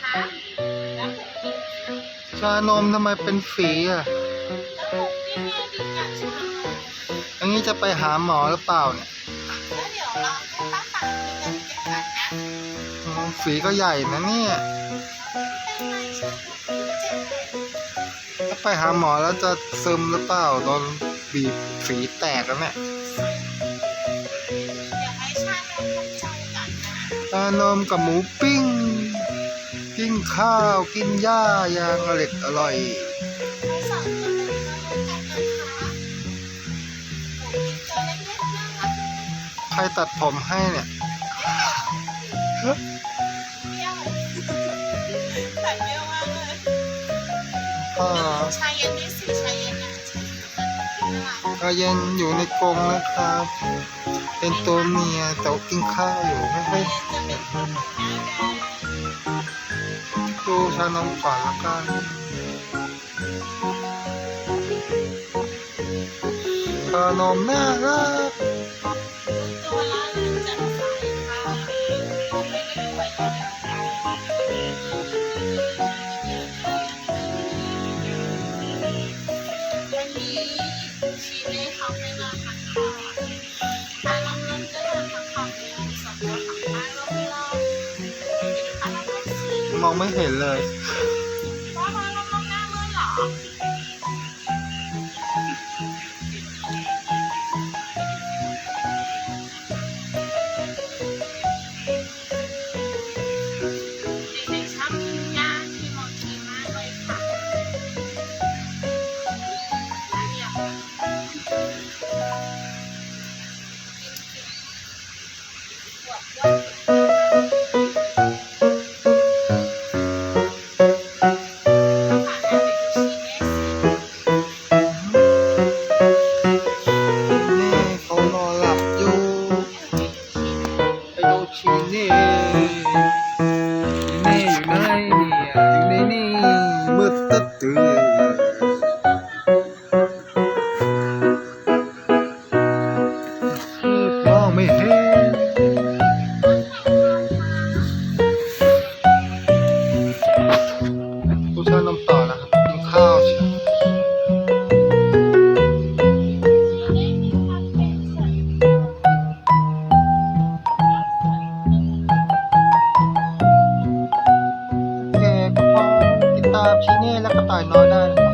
คะแล้วผมกินค่ะชานมทำไมเป็นฝีอะ แล้วผมกินเงินดีกับชานมอันนี้จะไปหาหมอหรือเปล่าเนี่ยแล้วเดี๋ยวเราให้ป้าปังมีเงินเก็บกันนะอืมฝีก็ใหญ่นะเนี่ยเป็นไรชานมเจ็บไหมถ้าไปหาหมอแล้วจะซึมหรือเปล่าโดนบีบฝีแตกแล้วเนี่ยเดี๋ยวให้ชานมทำใจกันนะ ชานมกับหมูปิ้งกิ นข้าวกินหญ้าอย่างอร่อยอร่อยใคนนี้มาร่วมกันนะคะหมูกินตัวเล็กๆน่ารักใครตัดผมให้เนี่ยเปรี้ยวแต่เปรี้ยวมากเลยชายเย็นนี่สิชายเย็นนะชายเย็นอยู่ในกรงนะครับ เป็นตัวเมียแต่กินข้าวอยู่ไม่ค่อย ดูชานมก่อนล้วกันชานมน่ารักตัวละหนึ่งจะใส่ค่ะไม่ได้ไว้เลยวันนี้ชีเล่เขาให้มา มองไม่เห็นเลยว่ามาลงลงหน้ามือเหรอเด็กๆชอบกินย่าที่มอทีมากเลยค่ะแล้วเดี๋ยวฝ มืดตึ๊ดตื้อามชีเน่และกระต่ายน้อยได้นะครับ